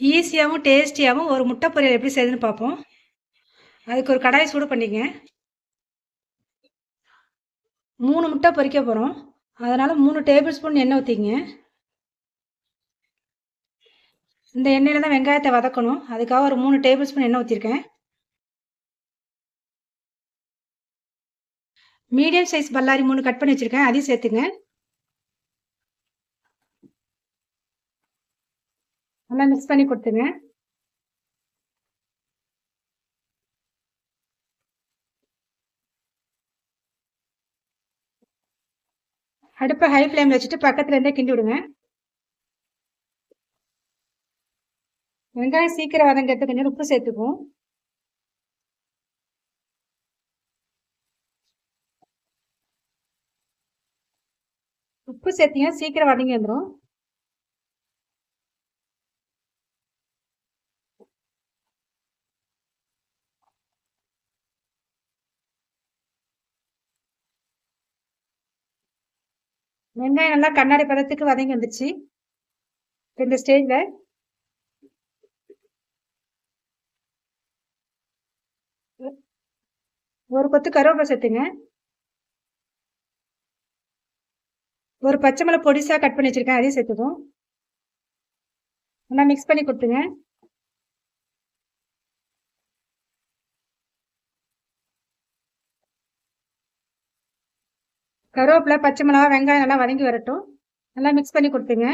ஈஸியாகவும் டேஸ்டியாகவும் ஒரு முட்டை பொரியல் எப்படி செய்யுதுன்னு பார்ப்போம். அதுக்கு ஒரு கடாயை சூடு பண்ணிங்க மூணு முட்டை பொரிக்க போகிறோம் அதனால் மூணு டேபிள் ஸ்பூன் எண்ணெய் ஊற்றிங்க இந்த எண்ணெயில் தான் வெங்காயத்தை வதக்கணும். அதுக்காக ஒரு மூணு டேபிள் ஸ்பூன் எண்ணெய் ஊற்றிருக்கேன் மீடியம் சைஸ் பல்லாரி மூணு கட் பண்ணி வச்சுருக்கேன். அதையும் சேர்த்துங்க. நல்லா மிக்ஸ் பண்ணி கொடுத்துங்க அடுப்பை ஹை ஃப்ளேமில் வச்சுட்டு பக்கத்துல இருந்தே கிண்டி விடுங்க. வெங்காயம் சீக்கிரம் வதங்கிறது கொஞ்சம் உப்பு சேர்த்துக்கும் உப்பு சேர்த்தீங்க சீக்கிரம் வதங்கி வந்துடும் வெங்காயம் நல்லா கண்ணாடி பதத்துக்கு வதங்கி வந்துச்சு இந்த ஸ்டேஜில் ஒரு கொத்து கருவேப்பிலை சேர்த்துங்க. ஒரு பச்சை மிளகா பொடிசாக கட் பண்ணி வச்சுருக்கேன் அதையும் சேர்த்துக்கும் நல்லா மிக்ஸ் பண்ணி கொடுத்துங்க கருவேப்பிலை பச்சை மிளகா வெங்காயம் நல்லா வதங்கி வரட்டும். நல்லா மிக்ஸ் பண்ணி கொடுத்துங்க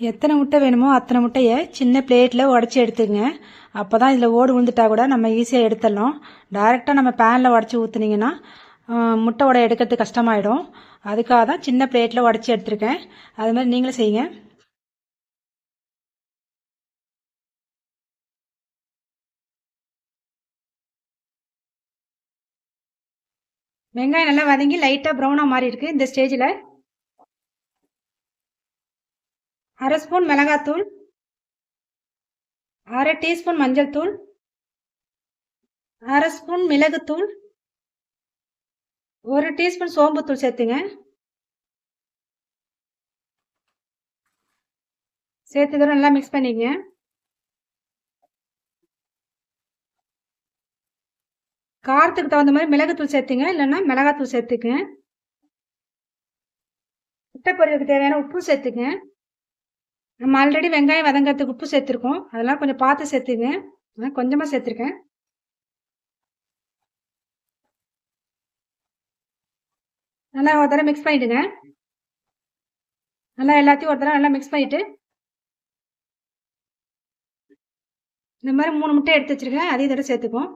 எத்தனை முட்டை வேணுமோ அத்தனை முட்டையை சின்ன பிளேட்டில் உடச்சி எடுத்துங்க அப்போ தான் இதில் ஓடு விழுந்துட்டா கூட நம்ம ஈஸியாக எடுத்துடலாம். டைரெக்டாக நம்ம பேனில் உடச்சி ஊற்றுனீங்கன்னா முட்டை உடை எடுக்கிறது கஷ்டமாயிடும். அதுக்காக தான் சின்ன பிளேட்டில் உடச்சி எடுத்துருக்கேன். அது மாதிரி நீங்களும் செய்யுங்க. வெங்காயம் நல்லா வதங்கி லைட்டாக ப்ரௌனாக மாறி இருக்கு. இந்த ஸ்டேஜில் அரை ஸ்பூன் மிளகாத்தூள் அரை டீஸ்பூன் மஞ்சள் தூள் அரை ஸ்பூன் மிளகுத்தூள் ஒரு டீஸ்பூன் சோம்புத்தூள் சேர்த்துங்க. சேர்த்து நல்லா மிக்ஸ் பண்ணிக்கங்க. காரத்துக்கு தகுந்த மாதிரி மிளகுத்தூள் சேர்த்துங்க. இல்லைன்னா மிளகாத்தூள் சேர்த்துக்குங்க முட்டை பொரியலுக்கு தேவையான உப்பு சேர்த்துங்க நம்ம ஆல்ரெடி வெங்காயம் வதங்கிறதுக்கு உப்பு சேர்த்துருக்கோம். அதெல்லாம் கொஞ்சம் பார்த்து சேர்த்துங்க. நான் கொஞ்சமாக சேர்த்துருக்கேன். நல்லா ஒரு தடவை மிக்ஸ் பண்ணிவிடுங்க நல்லா எல்லாத்தையும் ஒரு தடவை நல்லா மிக்ஸ் பண்ணிவிட்டு இந்த மாதிரி மூணு முட்டை எடுத்து வச்சுருக்கேன். அதையும் தடவை சேர்த்துக்குவோம்.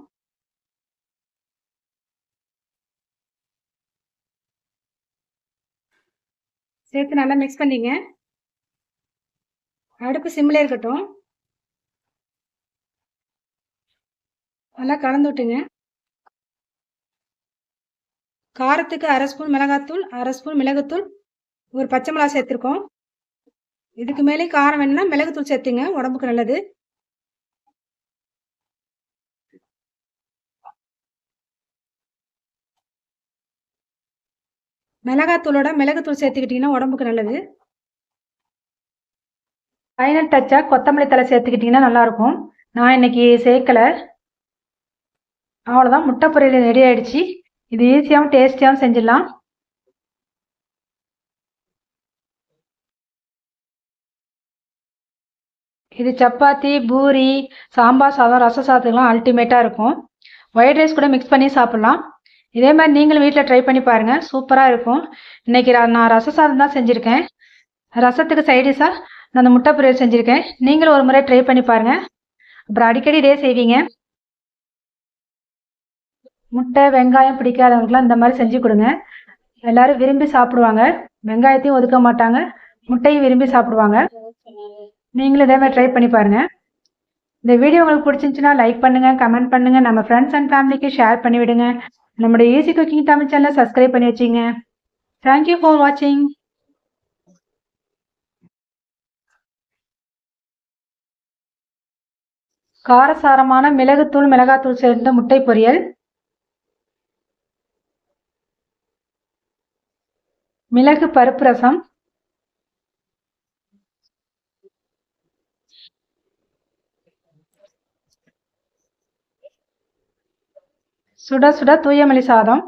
சேர்த்து நல்லா மிக்ஸ் பண்ணிங்க. அடுப்பு சிம்மில் இருக்கட்டும். நல்லா கலந்து விட்டுங்க. காரத்துக்கு அரை ஸ்பூன் மிளகாத்தூள் அரை ஸ்பூன் மிளகுத்தூள் ஒரு பச்சை மிளகா சேர்த்துருக்கோம். இதுக்கு மேலே காரம் வேணும்னா மிளகுத்தூள் சேர்த்துங்க உடம்புக்கு நல்லது. மிளகாத்தூளோட மிளகுத்தூள் சேர்த்துக்கிட்டிங்கன்னா உடம்புக்கு நல்லது. ஃபைனல் டச்சாக கொத்தமல்லி தலை சேர்த்துக்கிட்டிங்கன்னா நல்லாயிருக்கும். நான் இன்னைக்கு சேர்க்கலை. அவ்வளோதான் முட்டை பொரியல் ரெடி ஆகிடுச்சி இது ஈஸியாகவும் டேஸ்டியாகவும் செஞ்சிடலாம். இது சப்பாத்தி பூரி சாம்பார் சாதம் ரச சாதத்துக்கெலாம் அல்டிமேட்டாக இருக்கும். ஒயிட் ரைஸ் கூட மிக்ஸ் பண்ணி சாப்பிட்லாம். இதே மாதிரி நீங்களும் வீட்டில் ட்ரை பண்ணி பாருங்கள் சூப்பராக இருக்கும். இன்றைக்கி நான் ரச சாதம் தான் செஞ்சுருக்கேன். ரசத்துக்கு சைடிஷாக நான் அந்த முட்டை பொரியல் செஞ்சுருக்கேன். நீங்களும் ஒரு முறை ட்ரை பண்ணி பாருங்கள் அப்புறம் அடிக்கடி இதே செய்வீங்க. முட்டை வெங்காயம் பிடிக்காதவங்களுக்குலாம் இந்த மாதிரி செஞ்சு கொடுங்க. எல்லாரும் விரும்பி சாப்பிடுவாங்க. வெங்காயத்தையும் ஒதுக்க மாட்டாங்க. முட்டையும் விரும்பி சாப்பிடுவாங்க. நீங்களும் இதே மாதிரி ட்ரை பண்ணி பாருங்கள் இந்த வீடியோ உங்களுக்கு பிடிச்சிருந்துச்சுன்னா லைக் பண்ணுங்கள் கமெண்ட் பண்ணுங்கள் நம்ம ஃப்ரெண்ட்ஸ் அண்ட் ஃபேமிலிக்கு ஷேர் பண்ணிவிடுங்க. நம்முடைய நம்மளுடைய ஈஸி குக்கிங் தமிழ் சேனலை சப்ஸ்கிரைப் பண்ணி வச்சிங்க. தேங்க்யூ ஃபார் வாட்சிங் காரசாரமான மிளகுத்தூள் மிளகாத்தூள் சேர்ந்த முட்டை பொரியல். மிளகு பருப்பு ரசம். சுட சுட தூயமல்லி சாதம்.